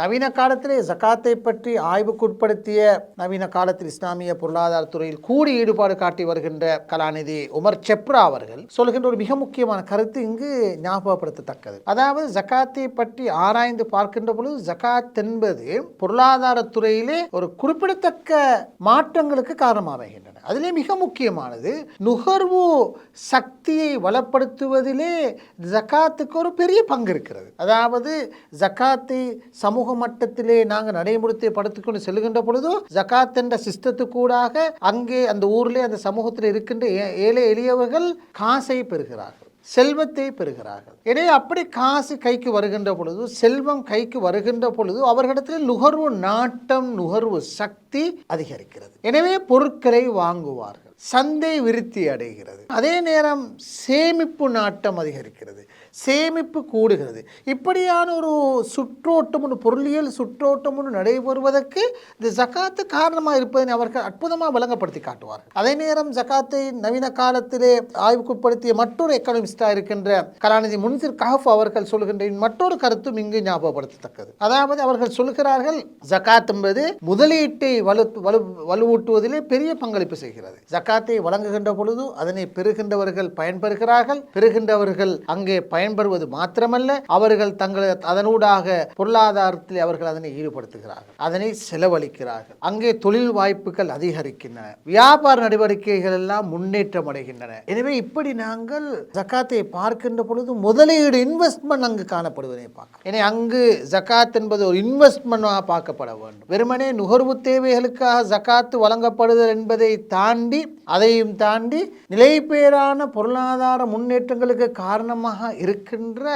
நவீன காலத்திலே ஜக்காத்தை பற்றி ஆய்வுக்குட்படுத்திய நவீன காலத்தில் இஸ்லாமிய பொருளாதாரத்துறையில் கூடி ஈடுபாடு காட்டி வருகின்ற கலாநிதி உமர் செப்ரா அவர்கள் சொல்கின்ற ஒரு மிக முக்கியமான கருத்து இங்கு ஞாபகப்படுத்தத்தக்கது. அதாவது ஜகாத்தை பற்றி ஆராய்ந்து பார்க்கின்ற பொழுது ஜக்காத் என்பது பொருளாதாரத்துறையிலே ஒரு குறிப்பிடத்தக்க மாற்றங்களுக்கு காரணமாகின்றன. அதிலே மிக முக்கியமானது நுகர்வு சக்தியை வளப்படுத்துவதிலே ஜகாத்துக்கு ஒரு பெரிய பங்கு இருக்கிறது. அதாவது ஜகாத்தை சமூக மட்டத்திலே நாங்கள் நடைமுறைத்தை படுத்துக்கொண்டு செல்கின்ற பொழுதோ ஜக்காத் என்ற சிஸ்டத்துக்கூடாக அங்கே அந்த ஊரிலே அந்த சமூகத்தில் இருக்கின்ற ஏ- ஏழை எளியவர்கள் காசை பெறுகிறார்கள். செல்வத்தை பெறுகிறார்கள். எனவே அப்படி காசு கைக்கு வருகின்ற பொழுது செல்வம் கைக்கு வருகின்ற பொழுது அவர்களிடத்தில் நுகர்வு நாட்டம் நுகர்வு சக்தி அதிகரிக்கிறது. எனவே பொருட்களை வாங்குவார்கள். சந்தை விருத்தி அடைகிறது. அதே நேரம் சேமிப்பு நாட்டம் அதிகரிக்கிறது. சேமிப்பு கூடுகிறது. இப்படியான ஒரு சுற்றோட்டம் ஒன்று பொருளியல் சுற்றோட்டம் ஒன்று நடைபெறுவதற்கு இந்த ஜகாத்து காரணமாக இருப்பதனை அவர்கள் அற்புதமாக விளங்கப்படுத்தி காட்டுவார்கள். அதே நேரம் ஜகாத்தை நவீன காலத்திலே ஆய்வுக்குட்படுத்திய மற்றொரு எக்கனாமிஸ்டாக இருக்கின்ற கலாநிதி முன்சிர் கஹப் அவர்கள் சொல்கின்ற மற்றொரு கருத்தும் இங்கு ஞாபகப்படுத்தத்தக்கது. அதாவது அவர்கள் சொல்கிறார்கள் ஜக்காத் என்பது முதலீட்டை வலு வலு வலுவூட்டுவதிலே பெரிய பங்களிப்பு செய்கிறது. ஜகாத்தை வழங்குகின்ற பொழுது அதனை பெறுகின்றவர்கள் பயன்பெறுகிறார்கள் பெறுகின்றவர்கள் அங்கே பயன்பெறுவது மாத்திரமல்ல அவர்கள் தங்கள் அதனூடாக பொருளாதாரத்தில் அவர்கள் அதனை ஈடுபடுத்துகிறார்கள் அதனை செலவழிக்கிறார்கள். அங்கே தொழில் வாய்ப்புகள் அதிகரிக்கின்றன. வியாபார நடவடிக்கைகள் எல்லாம் முன்னேற்றம் அடைகின்றன. எனவே இப்படி நாங்கள் ஜக்காத்தை பார்க்கின்ற பொழுது முதலீடு இன்வெஸ்ட்மெண்ட் அங்கு காணப்படுவதை பார்க்க. எனவே அங்கு ஜக்காத் என்பது ஒரு இன்வெஸ்ட்மெண்ட்டாக பார்க்கப்பட வேண்டும். வெறுமனே நுகர்வு தேவைகளுக்காக ஜக்காத்து வழங்கப்படுதல் என்பதை தாண்டி அதையும் தாண்டி நிலைபேறான பொருளாதார முன்னேற்றங்களுக்கு காரணமாக இருக்கின்ற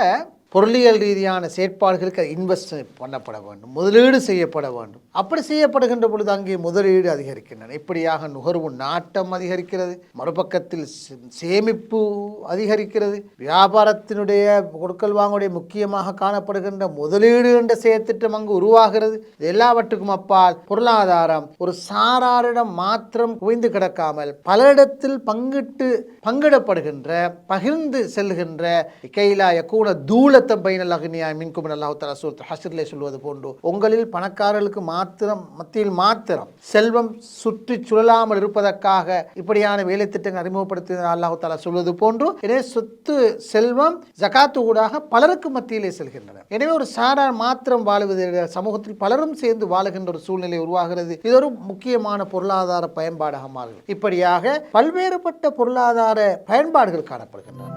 பொருளியல் ரீதியான செயற்பாடுகளுக்கு இன்வெஸ்ட் பண்ணப்பட வேண்டும். முதலீடு செய்யப்பட வேண்டும். அப்படி செய்யப்படுகின்ற பொழுது அங்கே முதலீடு அதிகரிக்கின்றன. இப்படியாக நுகர்வு நாட்டம் அதிகரிக்கிறது மறுபக்கத்தில் சே- சேமிப்பு அதிகரிக்கிறது வியாபாரத்தினுடைய கொடுக்கல் வாங்குடைய முக்கியமாக காணப்படுகின்ற முதலீடு என்ற செயற்திட்டம் அங்கு உருவாகிறது. இது எல்லாவற்றுக்கும் அப்பால் பொருளாதாரம் ஒரு சாராரிடம் மாத்திரம் குவிந்து கிடக்காமல் பலரிடத்தில் பங்கிட்டு பங்கிடப்படுகின்ற பகிர்ந்து செல்கின்ற கைலா யக்கூன தூள பைனல் அக்னியா மின்குமன் அல்லாஹு தலா சூத் ஹசரிலே சொல்வது போன்று உங்களில் பணக்காரர்களுக்கு மாத்திரம் மத்தியில் மாத்திரம் செல்வம் சுற்றி சுழலாமல் இருப்பதற்காக இப்படியான வேலை திட்டங்கள் அறிமுகப்படுத்தின அல்லாஹு தலா சொல்வது போன்று எனவே சொத்து செல்வம் ஜகாத்து ஊடாக பலருக்கு மத்தியிலே செல்கின்றன. எனவே ஒரு சாரார் மாத்திரம் வாழுவது சமூகத்தில் பலரும் சேர்ந்து வாழுகின்ற ஒரு சூழ்நிலை உருவாகிறது. இது ஒரு முக்கியமான பொருளாதார பயன்பாடாக மாறுகிறது. இப்படியாக பல்வேறுபட்ட பொருளாதார பயன்பாடுகள் காணப்படுகின்றன.